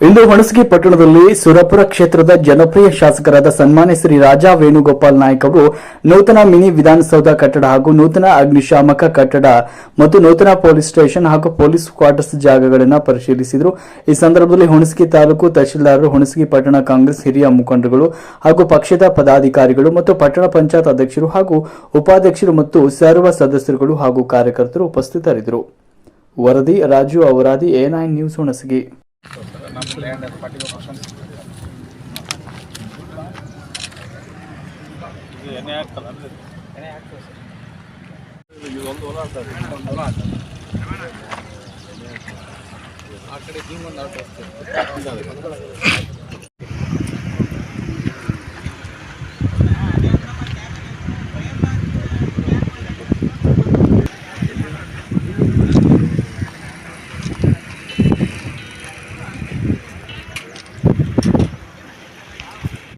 ಇಂದು ಹೊಣಸಗಿ ಪಟ್ಟಣದಲ್ಲಿ ಸುರಪುರ ಕ್ಷೇತ್ರದ ಜನಪ್ರಿಯ ಶಾಸಕರಾದ ಸನ್ಮಾನ್ಯ ಶ್ರೀ ರಾಜಾ ವೇಣುಗೋಪಾಲ್ ನಾಯ್ಕ್ ಅವರು ನೂತನ ಮಿನಿ ವಿಧಾನಸೌಧ ಕಟ್ಟಡ ಹಾಗೂ ನೂತನ ಅಗ್ನಿಶಾಮಕ ಕಟ್ಟಡ ಮತ್ತು ನೂತನ ಪೊಲೀಸ್ ಸ್ಟೇಷನ್ ಹಾಗೂ ಪೊಲೀಸ್ ಕ್ವಾರ್ಟರ್ಸ್ ಜಾಗಗಳನ್ನು ಪರಿಶೀಲಿಸಿದರು. ಈ ಸಂದರ್ಭದಲ್ಲಿ ಹುಣಸಗಿ ತಾಲೂಕು ತಹಶೀಲ್ದಾರರು, ಹುಣಸಗಿ ಪಟ್ಟಣ ಕಾಂಗ್ರೆಸ್ ಹಿರಿಯ ಮುಖಂಡರುಗಳು ಹಾಗೂ ಪಕ್ಷದ ಪದಾಧಿಕಾರಿಗಳು ಮತ್ತು ಪಟ್ಟಣ ಪಂಚಾಯತ್ ಅಧ್ಯಕ್ಷರು ಹಾಗೂ ಉಪಾಧ್ಯಕ್ಷರು ಮತ್ತು ಸರ್ವ ಸದಸ್ಯರುಗಳು ಹಾಗೂ ಕಾರ್ಯಕರ್ತರು ಉಪಸ್ಥಿತರಿದ್ದರು. ವರದಿ Raju Avaradi A nine news Hunasagi. ಆ ಕಡೆ ಹಿಂಗೊಂದು ಆಟೋ